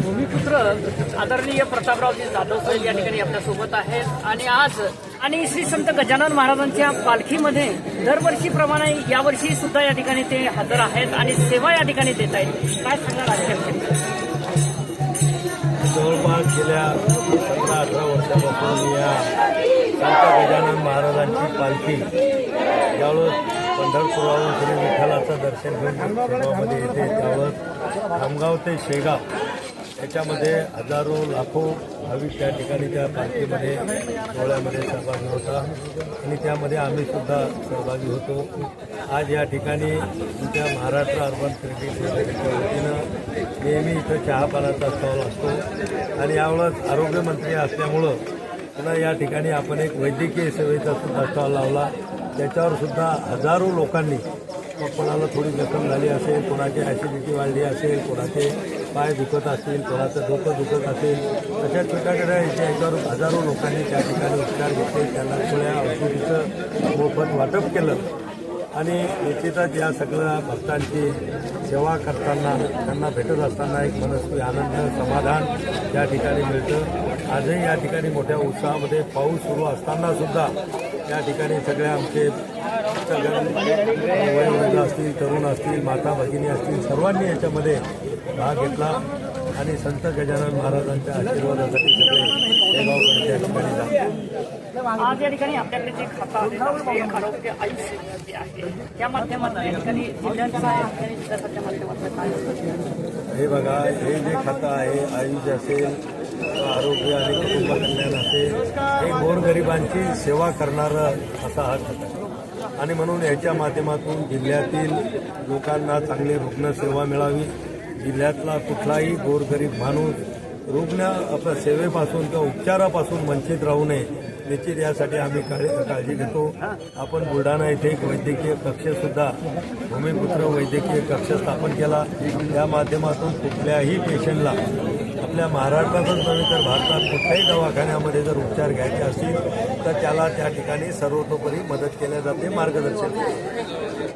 भूमिपुत्र आदरणीय प्रतापरावजी जाधव साहेब या ठिकाणी आपल्यासोबत आहेत. आणि आज आणि श्री संत गजानन महाराजांच्या पालखीमध्ये दरवर्षीप्रमाणे यावर्षी सुद्धा या ठिकाणी ते हजर आहेत आणि सेवा या ठिकाणी देत आहेत. काय सांगणार आजच्या जवळपास गेल्या सतरा अठरा वर्षापासून या संत गजानन महाराजांची पालखी ज्यावेळेस पंढरपुरावरून श्री विठ्ठलाचं दर्शन घेऊन शेगावमध्ये येते. त्यावेळेस खामगाव ते शेगाव त्याच्यामध्ये हजारो लाखो भाविक त्या ठिकाणी त्या पालखीमध्ये सोहळ्यामध्ये सहभागी होता. आणि त्यामध्ये आम्ही सुद्धा सहभागी होतो. आज या ठिकाणी आमच्या महाराष्ट्र अर्बन क्रेडिट सोसायटीच्या वतीनं नेहमी इथं चहापानाचा स्टॉल असतो. आणि यावेळेस आरोग्यमंत्री असल्यामुळं पुन्हा या ठिकाणी आपण एक वैद्यकीय सेवेचा सुद्धा स्टॉल लावला. त्याच्यावर सुद्धा हजारो लोकांनी कोणाला थोडी जखम झाली असेल कोणाची ॲसिडिटी वाढली असेल कोणाचे पाय दुखत असतील कोणाचं डोकं दुखत असेल अशा छोट्या छोट्या याच्या याच्यावर हजारो लोकांनी त्या ठिकाणी उपचार घेतले. त्यांना थोड्या औषधीचं मोफत वाटप केलं. आणि निश्चितच या सगळ्या भक्तांची सेवा करताना त्यांना भेटत असताना एक मनस्वी आनंद समाधान या ठिकाणी मिळतं. आजही या ठिकाणी मोठ्या उत्साहामध्ये पाऊस सुरू असताना सुद्धा या ठिकाणी सगळे आमचे वयोवृद्ध असतील तरुण असतील माता भगिनी असतील सर्वांनी याच्यामध्ये भाग घेतला. आणि संत गजानन महाराजांच्या आशीर्वादासाठी सगळे शेगावकडे ठिकाणी जातात आज या ठिकाणी आपल्याकडे जे खाता आहे, आरोग्य आयुष्य आहे त्या माध्यमातून या ठिकाणी जिल्ह्याच्या विकासाच्या माध्यमातून काय हे बघा हे जे खातं आहे आयुष असेल आरोग्य आणि कुटुंब कल्याण असेल हे गोरगरिबांची सेवा करणारं असा हा खातं आहे. आणि म्हणून याच्या माध्यमातून जिल्ह्यातील लोकांना चांगली रुग्णसेवा मिळावी. जिल्ह्यातला कुठलाही गोरगरीब माणूस रुग्ण आपल्या सेवेपासून किंवा उपचारापासून वंचित राहू नये निश्चित यासाठी आम्ही काळजी काळजी घेतो. आपण बुलढाणा येथे एक वैद्यकीय कक्षसुद्धा भूमिपुत्र वैद्यकीय कक्ष स्थापन केला. या माध्यमातून कुठल्याही पेशंटला आपल्या महाराष्ट्रातच नव्हे तर भारतात कुठल्याही दवाखान्यामध्ये जर उपचार घ्यायचे असतील तर त्याला त्या ठिकाणी सर्वतोपरी मदत केल्या जाते मार्गदर्शन.